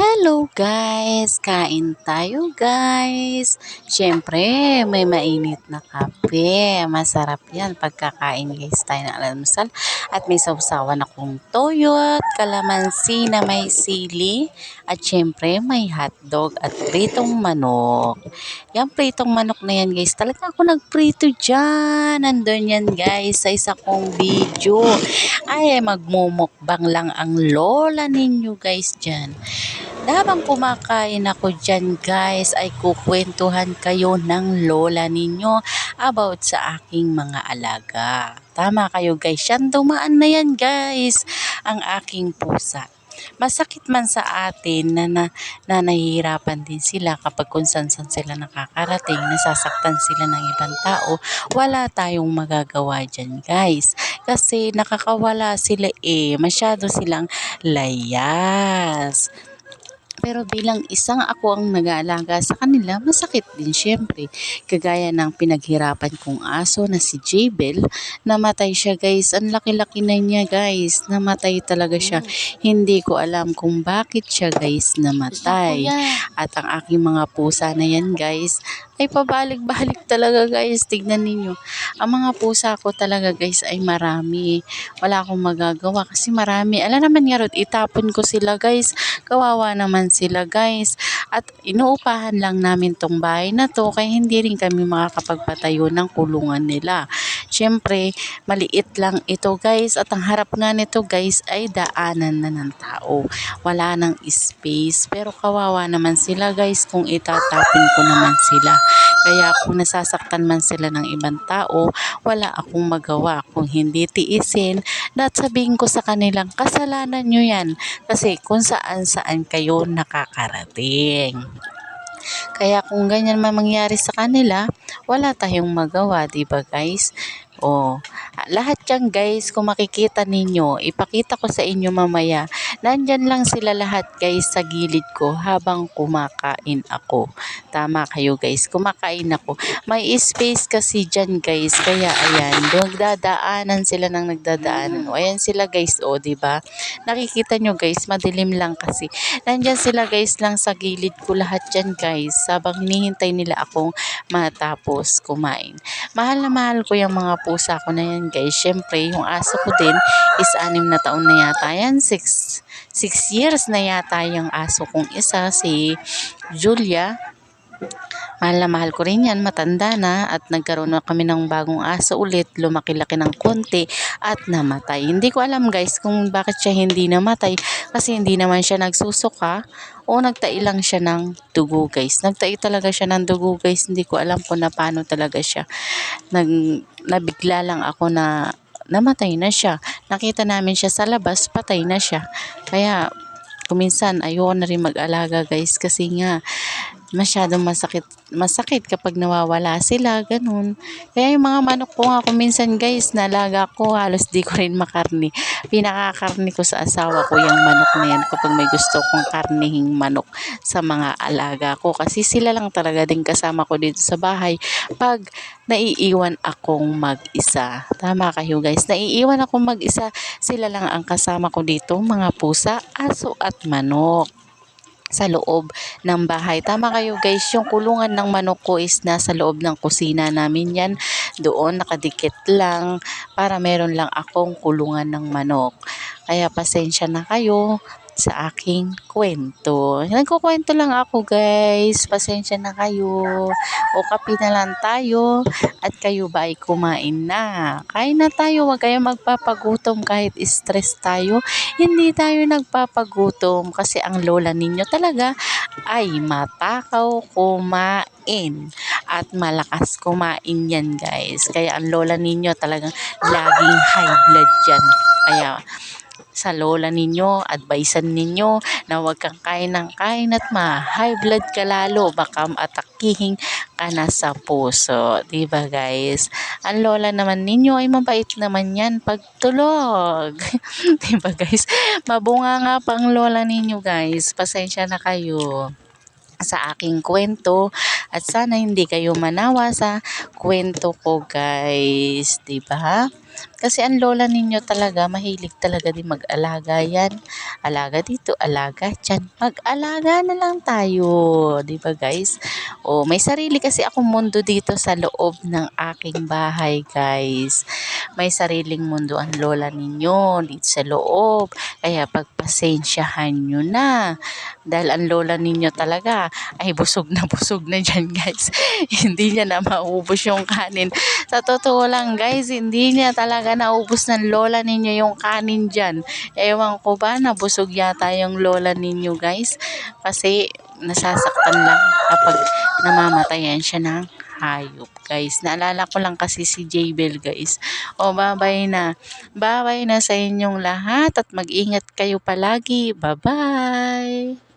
Hello guys! Kain tayo guys! Siyempre, may mainit na kape. Masarap yan pagkakain guys tayo ng almusal. At may sausawan akong toyo at kalamansi na may sili. At siyempre, may hotdog at pritong manok. Yan pritong manok na yan guys. Talaga ako nagprito dyan. Nandun yan guys sa isa kong video. Ay, magmumukbang lang ang lola ninyo guys dyan. Habang kumakain ako dyan guys ay kukwentuhan kayo ng lola ninyo about sa aking mga alaga. Tama kayo guys, yan dumaan na yan guys ang aking pusa. Masakit man sa atin na, na, na nahihirapan din sila kapag kung saan sila nakakarating, nasasaktan sila ng ibang tao, wala tayong magagawa dyan guys. Kasi nakakawala sila eh, masyado silang layas. Pero bilang isang ako ang nag-aalaga sa kanila, masakit din syempre. Kagaya ng pinaghirapan kong aso na si Jabel, namatay siya guys. Ang laki-laki na niya guys. Namatay talaga siya. Hindi ko alam kung bakit siya guys namatay. At ang aking mga pusa na yan guys, ay pabalik-balik talaga guys. Tignan ninyo. Ang mga pusa ko talaga guys ay marami. Wala akong magagawa kasi marami. Alam naman nga itapon ko sila guys. Kawawa naman sila guys. At inuupahan lang namin tong bahay na to kaya hindi rin kami makakapagpatayo ng kulungan nila. Siyempre, maliit lang ito guys at ang harap nga nito guys ay daanan na ng tao. Wala nang space pero kawawa naman sila guys kung itatapin ko naman sila. Kaya kung nasasaktan man sila ng ibang tao, wala akong magawa kung hindi tiisin at sabihin ko sa kanilang kasalanan nyo yan kasi kung saan saan kayo nakakarating. Kaya kung ganyan man mangyari sa kanila, wala tayong magawa, 'di ba guys? Oh, lahat yan guys, kung makikita ninyo, ipakita ko sa inyo mamaya. Nandyan lang sila lahat guys sa gilid ko habang kumakain ako. Tama kayo guys, kumakain ako. May space kasi dyan guys, kaya ayan, nagdadaanan sila ng nagdadaanan. O ayan sila guys, o oh, ba diba? Nakikita nyo guys, madilim lang kasi. Nandyan sila guys lang sa gilid ko lahat dyan guys, habang hinihintay nila akong matapos kumain. Mahal na mahal ko yung mga pusa ko na yan guys. Siyempre, yung aso ko din is anim na taon na yata yan. Six, six years na yata yung aso kong isa, si Julia. Mahal na mahal ko rin yan, matanda na at nagkaroon na kami ng bagong aso ulit, lumaki-laki ng konti at namatay. Hindi ko alam guys kung bakit siya hindi namatay kasi hindi naman siya nagsusuka o nagtai lang siya ng dugo guys. Nagtai talaga siya ng dugo guys, hindi ko alam kung na paano talaga siya. Nag, nabigla lang ako na namatay na siya. Nakita namin siya sa labas, patay na siya. Kaya kuminsan ayoko na rin mag-alaga guys kasi nga masyadong masakit masakit kapag nawawala sila, ganun. Kaya yung mga manok ko nga kung minsan guys, nalaga ko, halos di ko rin makarni. Pinakakarni ko sa asawa ko yung manok na yan kapag may gusto kong karnihing manok sa mga alaga ko. Kasi sila lang talaga din kasama ko dito sa bahay pag naiiwan akong mag-isa. Tama kayo guys, naiiwan akong mag-isa, sila lang ang kasama ko dito, mga pusa, aso at manok sa loob ng bahay. Tama kayo guys, yung kulungan ng manok ko is nasa loob ng kusina namin yan. Doon nakadikit lang para meron lang akong kulungan ng manok. Kaya pasensya na kayo sa aking kwento. Nagkukwento lang ako guys. Pasensya na kayo. O kape na lang tayo. At kayo ba ay kumain na? Kain na tayo. Huwag kayo magpapagutom kahit stress tayo. Hindi tayo nagpapagutom kasi ang lola ninyo talaga ay matakaw kumain at malakas kumain yan guys. Kaya ang lola ninyo talagang laging high blood yan. Kaya sa lola ninyo, advisean ninyo na huwag kang kain ng kain at ma-high blood ka lalo, baka atakihin ka na sa puso. ba diba guys? Ang lola naman ninyo ay mabait naman yan pag tulog. ba diba guys? Mabunga nga pang lola ninyo guys. Pasensya na kayo sa aking kwento at sana hindi kayo manawa sa kwento ko guys, 'di ba? Kasi ang lola ninyo talaga, mahilig talaga din mag-alaga yan. Alaga dito, alaga dyan. Mag-alaga na lang tayo. di ba guys? O, may sarili kasi akong mundo dito sa loob ng aking bahay guys. May sariling mundo ang lola ninyo dito sa loob. Kaya pagpasensyahan nyo na. Dahil ang lola ninyo talaga ay busog na busog na dyan guys. hindi niya na maubos yung kanin. Sa totoo lang guys, hindi niya talaga naubos ng lola ninyo yung kanin dyan. Ewan ko ba, nabusog yata yung lola ninyo guys. Kasi nasasaktan lang kapag namamatayan siya ng hayop guys. Naalala ko lang kasi si Jaybel guys. O babay na. Babay na sa inyong lahat at mag-ingat kayo palagi. Bye-bye.